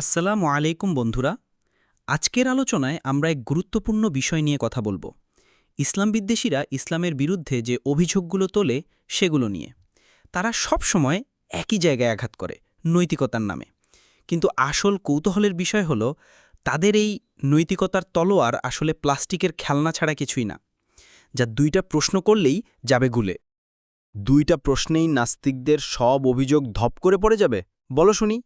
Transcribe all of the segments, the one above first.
আসসালামু আলাইকুম বন্ধুরা। আজকের আলোচনায় আমরা এক গুরুত্বপূর্ণ বিষয় নিয়ে কথা বলব। ইসলাম বিদ্বেষীরা ইসলামের বিরুদ্ধে যে অভিযোগগুলো তোলে, সেগুলো নিয়ে। তারা সব সময় একই জায়গায় আঘাত করে, নৈতিকতার নামে। কিন্তু আসল কৌতূহলের বিষয় হল, তাদের এই নৈতিকতার তলোয়ার আসলে প্লাস্টিকের খেলনা ছাড়া কিছুই না, যা দুইটা প্রশ্ন করলেই যাবে গুলে। দুইটা প্রশ্নেই নাস্তিকদের সব অভিযোগ ধপ করে পড়ে যাবে, বলো শুনি।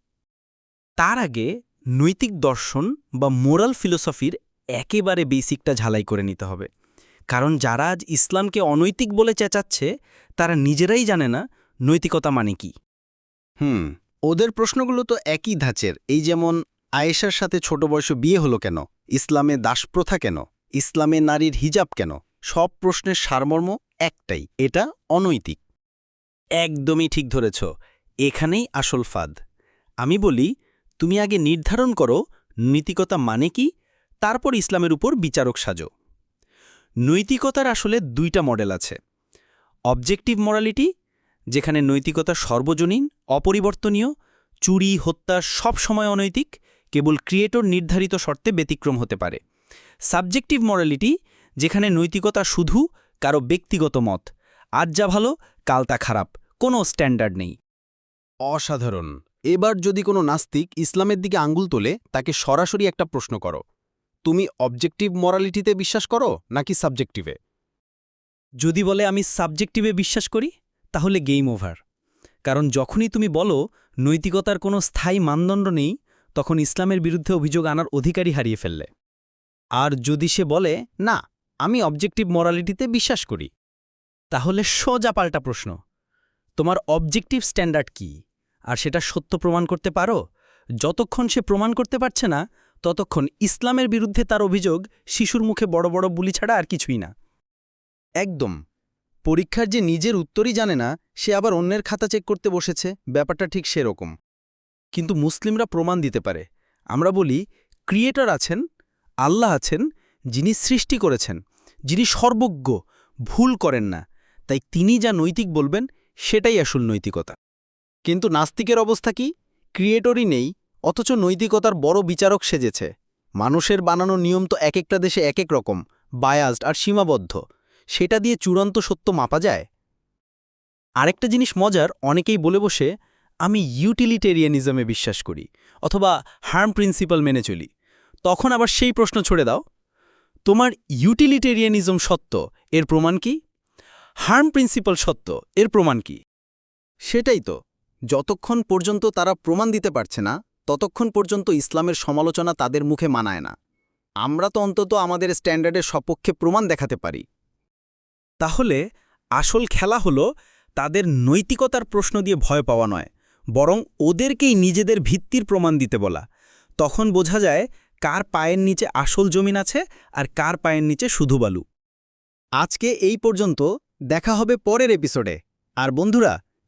তার আগে নৈতিক দর্শন বা মোরাল ফিলোসফির একেবারে বেসিকটা ঝালাই করে নিতে হবে। কারণ যারা আজ ইসলামকে অনৈতিক বলে চেঁচাচ্ছে তারা নিজেরাই জানে না নৈতিকতা মানে কি। হুম ওদের প্রশ্নগুলো তো একই ধাঁচের। এই যেমন আয়েশার সাথে ছোট বয়স বিয়ে হলো কেন? ইসলামে দাসপ্রথা কেন? ইসলামে নারীর হিজাব কেন? সব প্রশ্নের সারমর্ম একটাই এটা অনৈতিক। একদমই ঠিক ধরেছ। এখানেই আসল ফাদ। আমি বলি তুমি আগে নির্ধারণ করো, নৈতিকতা মানে কি? তারপর ইসলামের উপর বিচারক সাজো। নৈতিকতার আসলে দুইটা মডেল আছে। অবজেক্টিভ মরালিটি, যেখানে নৈতিকতা সর্বজনীন, অপরিবর্তনীয়, চুরি, হত্যা সব সময় অনৈতিক, কেবল ক্রিয়েটর নির্ধারিত শর্তে ব্যতিক্রম হতে পারে। সাবজেক্টিভ মরালিটি, যেখানে নৈতিকতা শুধু কারও ব্যক্তিগত মত, আজ যা ভালো, কাল তা খারাপ, কোনো স্ট্যান্ডার্ড নেই। অসাধারণ। এবার যদি কোনো নাস্তিক ইসলামের দিকে আঙ্গুল তোলে, তাকে সরাসরি একটা প্রশ্ন করো। তুমি অবজেক্টিভ মরালিটিতে বিশ্বাস করো, নাকি সাবজেক্টিভে? যদি বলে আমি সাবজেক্টিভে বিশ্বাস করি, তাহলে গেম ওভার। কারণ যখনই তুমি বলো, নৈতিকতার কোনো স্থায়ী মানদণ্ড নেই, তখন ইসলামের বিরুদ্ধে অভিযোগ আনার অধিকারী হারিয়ে ফেললে। আর যদি সে বলে, না, আমি অবজেক্টিভ মরালিটিতে বিশ্বাস করি, তাহলে সোজা পাল্টা প্রশ্ন। তোমার অবজেক্টিভ স্ট্যান্ডার্ড কি? আর সেটা সত্য প্রমাণ করতে পারো? যতক্ষণ সে প্রমাণ করতে পারছে না, ততক্ষণ ইসলামের বিরুদ্ধে তার অভিযোগ শিশুর মুখে বড় বড় বুলি ছাড়া আর কিছুই না। একদম। পরীক্ষার যে নিজের উত্তরই জানে না, সে আবার অন্যের খাতা চেক করতে বসেছে, ব্যাপারটা ঠিক সেরকম। কিন্তু মুসলিমরা প্রমাণ দিতে পারে। আমরা বলি ক্রিয়েটর আছেন, আল্লাহ আছেন, যিনি সৃষ্টি করেছেন, যিনি সর্বজ্ঞ, ভুল করেন না। তাই তিনি যা নৈতিক বলবেন, সেটাই আসল নৈতিকতা। কিন্তু নাস্তিকের অবস্থা কি? ক্রিয়েটরই নেই, অথচ নৈতিকতার বড় বিচারক সেজেছে। মানুষের বানানো নিয়ম তো এক একটা দেশে এক এক রকম বায়াসড আর সীমাবদ্ধ। সেটা দিয়ে চূড়ান্ত সত্য মাপা যায়? আরেকটা জিনিস মজার, অনেকেই বলে বসে, আমি ইউটিলিটেরিয়ানিজমে বিশ্বাস করি, অথবা হার্ম প্রিন্সিপাল মেনে চলি। তখন আবার সেই প্রশ্ন ছড়ে দাও। তোমার ইউটিলিটেরিয়ানিজম সত্য, এর প্রমাণ কি? হার্ম প্রিন্সিপাল সত্য, এর প্রমাণ কি? সেটাই তো। যতক্ষণ পর্যন্ত তারা প্রমাণ দিতে পারছে না, ততক্ষণ পর্যন্ত ইসলামের সমালোচনা তাদের মুখে মানায় না। আমরা তো অন্তত আমাদের স্ট্যান্ডার্ডের সপক্ষে প্রমাণ দেখাতে পারি। তাহলে আসল খেলা হলো তাদের নৈতিকতার প্রশ্ন দিয়ে ভয় পাওয়া নয়, বরং ওদেরকেই নিজেদের ভিত্তির প্রমাণ দিতে বলা। তখন বোঝা যায় কার পায়ের নিচে আসল জমিন আছে আর কার পায়ের নিচে শুধু বালু। আজকে এই পর্যন্ত দেখা হবে পরের এপিসোডে আর বন্ধুরা